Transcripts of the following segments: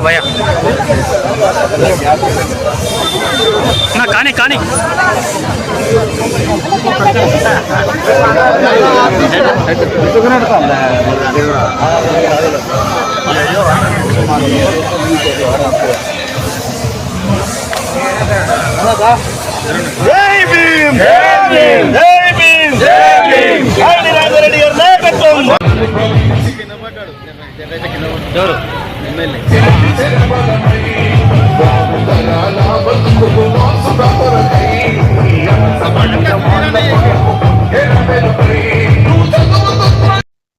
భయ్యా నా కానీ కానీ జై భీమ్ జై భీమ్ జై భీమ్ జై ఎవరు?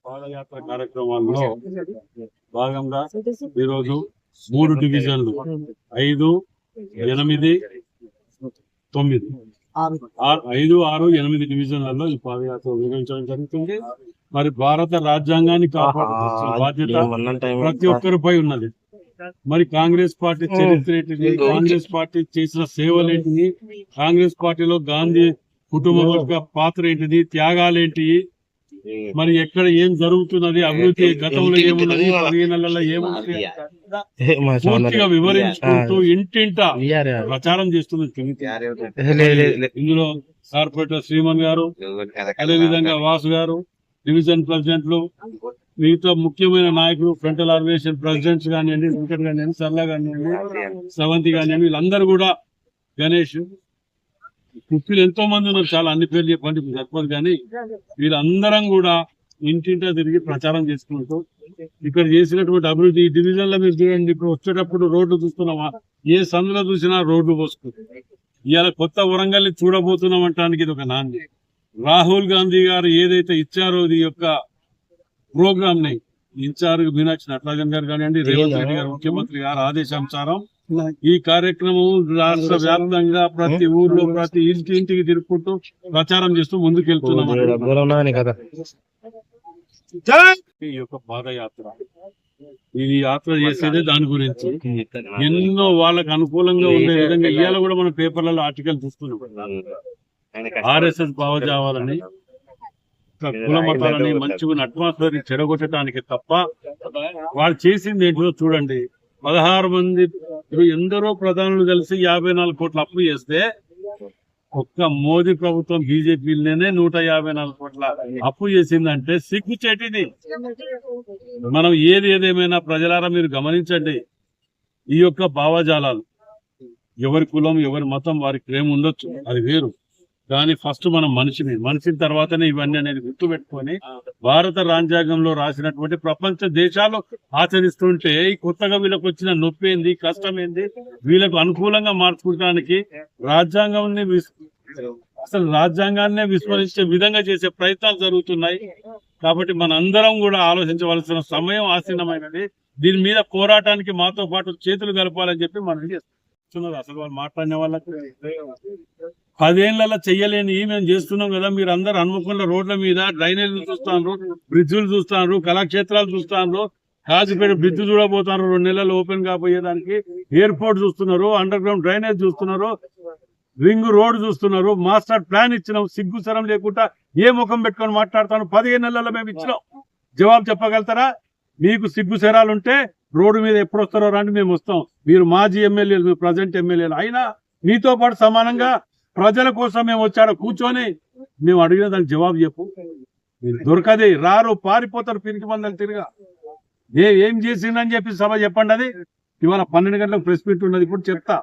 పాదయాత్ర కార్యక్రమాల్లో భాగంగా ఈరోజు మూడు డివిజన్లు ఐదు ఎనిమిది తొమ్మిది. ఐదు ఆరు ఎనిమిది డివిజన్లలో ఈ పాదయాత్ర నిర్వహించడం జరుగుతుంది. మరి భారత రాజ్యాంగాన్ని కాపాడుతున్న బాధ్యత ప్రతి ఒక్కరిపై ఉన్నది. మరి కాంగ్రెస్ పార్టీ చరిత్ర ఏంటిది? కాంగ్రెస్ పార్టీ చేసిన సేవలు ఏంటిది? కాంగ్రెస్ పార్టీలో గాంధీ కుటుంబం యొక్క పాత్ర ఏంటిది? త్యాగాలు ఏంటి మరి ఎక్కడ ఏం జరుగుతున్నది అభివృద్ధి గతంలో ఏమున్నది పదిహేను నెలల్లో ఏమున్నది పూర్తిగా వివరించుకుంటూ ఇంటింట ప్రచారం చేస్తుంది ఇందులో కార్పొరేటర్ శ్రీమన్ గారు అదే విధంగా వాసు గారు డివిజన్ ప్రెసిడెంట్లు మిగతా ముఖ్యమైన నాయకులు ఫ్రంటల్ ఆర్గనైజేషన్ ప్రెసిడెంట్స్ కానివ్వండి వెంకట్ కానివ్వండి సర్లా కానివ్వండి సవంతి కానివ్వండి వీళ్ళందరూ కూడా గణేష్ కుప్పీలు ఎంతో మంది ఉన్నారు. చాలా అన్ని పేర్లు చెప్పండి మీకు చెప్పదు కానీ వీళ్ళందరం కూడా ఇంటింటా తిరిగి ప్రచారం చేసుకుంటూ ఇక్కడ చేసినటువంటి అభివృద్ధి ఈ డివిజన్లో మీరు చూడండి. ఇప్పుడు వచ్చేటప్పుడు రోడ్లు చూస్తున్నామా? ఏ సందులో చూసినా రోడ్లు పోసుకుంటారు ఇవాళ కొత్త వరంగల్ చూడబోతున్నాం అంటానికి ఇది ఒక నాంది. రాహుల్ గాంధీ గారు ఏదైతే ఇచ్చారో ఇది యొక్క ప్రోగ్రామ్ని ఇన్ఛార్జ్ మీనాక్షి నటరాజన్ గారు కానివ్వండి రేవంత్ రెడ్డి గారు ముఖ్యమంత్రి గారు ఆదేశానుసారం ఈ కార్యక్రమం రాష్ట్ర వ్యాప్తంగా ప్రతి ఊర్లో ప్రతి ఇంటి ఇంటికి తిరుగుకుంటూ ప్రచారం చేస్తూ ముందుకెళ్తున్నాం ఈ యొక్క పాదయాత్ర. ఇది యాత్ర చేసేదే దాని గురించి. ఎన్నో వాళ్ళకి అనుకూలంగా ఉండే విధంగా ఇవాళ కూడా మన పేపర్లలో ఆర్టికల్ చూస్తున్నాం. ఆర్ఎస్ఎస్ భావజావాలని కుల మతాలని మంచిగా అట్మాస్ఫియర్ చెడగొట్టడానికి తప్ప వాళ్ళు చేసింది ఏంటో చూడండి. పదహారు మంది ఎందరో ప్రధానులు కలిసి యాభై నాలుగు కోట్ల అప్పు చేస్తే ఒక్క మోదీ ప్రభుత్వం బీజేపీలోనే నూట యాభై నాలుగు కోట్ల అప్పు చేసిందంటే సిగ్గుచేటిది మనం ఏది ఏదేమైనా ప్రజలారా మీరు గమనించండి. ఈ యొక్క భావజాలాలు ఎవరి కులం ఎవరి మతం వారికి ప్రేమ ఉండొచ్చు. అది వేరు. కానీ ఫస్ట్ మనం మనిషిని మనిషిని తర్వాతనే ఇవన్నీ అనేది గుర్తుపెట్టుకొని భారత రాజ్యాంగంలో రాసినటువంటి ప్రపంచ దేశాలు ఆచరిస్తుంటే ఈ కొత్తగా వీళ్ళకి వచ్చిన నొప్పి ఏంది కష్టం ఏంది వీళ్ళకు అనుకూలంగా మార్చుకోవడానికి రాజ్యాంగం అసలు రాజ్యాంగాన్నే విస్మరించే విధంగా చేసే ప్రయత్నాలు జరుగుతున్నాయి. కాబట్టి మన అందరం కూడా ఆలోచించవలసిన సమయం ఆసీనమైనది. దీని మీద పోరాటానికి మాతో పాటు చేతులు కలపాలని చెప్పి మనం చేస్తున్నారు అసలు వాళ్ళు మాట్లాడిన వాళ్ళకి. పదేళ్ళలో చెయ్యలేని మేము చేస్తున్నాం కదా మీరు అందరు హన్మకొండ రోడ్ల మీద డ్రైనేజీలు చూస్తాను బ్రిడ్జులు చూస్తాను కళాక్షేత్రాలు చూస్తాను కాజీపేట బ్రిడ్జ్ చూడబోతున్నారు రెండు నెలలు ఓపెన్ కాబోయేదానికి. ఎయిర్పోర్ట్ చూస్తున్నారు అండర్ గ్రౌండ్ డ్రైనేజ్ చూస్తున్నారు రింగ్ రోడ్ చూస్తున్నారు. మాస్టర్ ప్లాన్ ఇచ్చినాం సిగ్గుసరం లేకుండా ఏ ముఖం పెట్టుకొని మాట్లాడతాను. పదిహేను నెలల్లో మేము ఇచ్చినాం. జవాబు చెప్పగలుగుతారా? మీకు సిగ్గు ఉంటే రోడ్డు మీద ఎప్పుడు వస్తారో రండి మేము వస్తాం. మీరు మాజీ ఎమ్మెల్యేలు మీరు ప్రజెంట్ ఎమ్మెల్యేలు. అయినా మీతో పాటు సమానంగా ప్రజల కోసం మేము వచ్చాడు కూర్చొని మేము అడిగిన దానికి జవాబు చెప్పు. మీరు దొరకది రారు పారిపోతారు పిరికి మందలు తిరిగా. ఏ ఏం చేసిందని చెప్పి సభ చెప్పండి అది. ఇవాళ పన్నెండు గంటలకు ప్రెస్ మీట్ ఉన్నది ఇప్పుడు చెప్తా.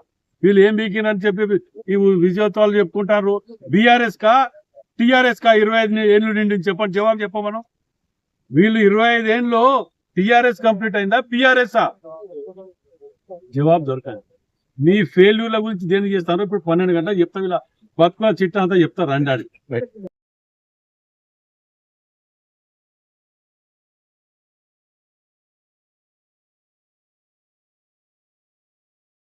వీళ్ళు ఏం బీకినని చెప్పి ఈ విజయోత్సవాలు చెప్పుకుంటారు. బీఆర్ఎస్ కా టిఆర్ఎస్ కా ఇరవై ఐదు ఏళ్ళు నిండి చెప్పండి జవాబు చెప్పమను. వీళ్ళు ఇరవై ఐదు ఏళ్ళు టిఆర్ఎస్ కంప్లీట్ అయిందా? పిఆర్ఎస్ జవాబు దొరకదు. మీ ఫెయిల్యూర్ల గురించి దేనికి చేస్తారో? ఇప్పుడు పన్నెండు గంటలు చెప్తా ఇలా. బతుకుల చిట్టా అంతా చెప్తారు రండి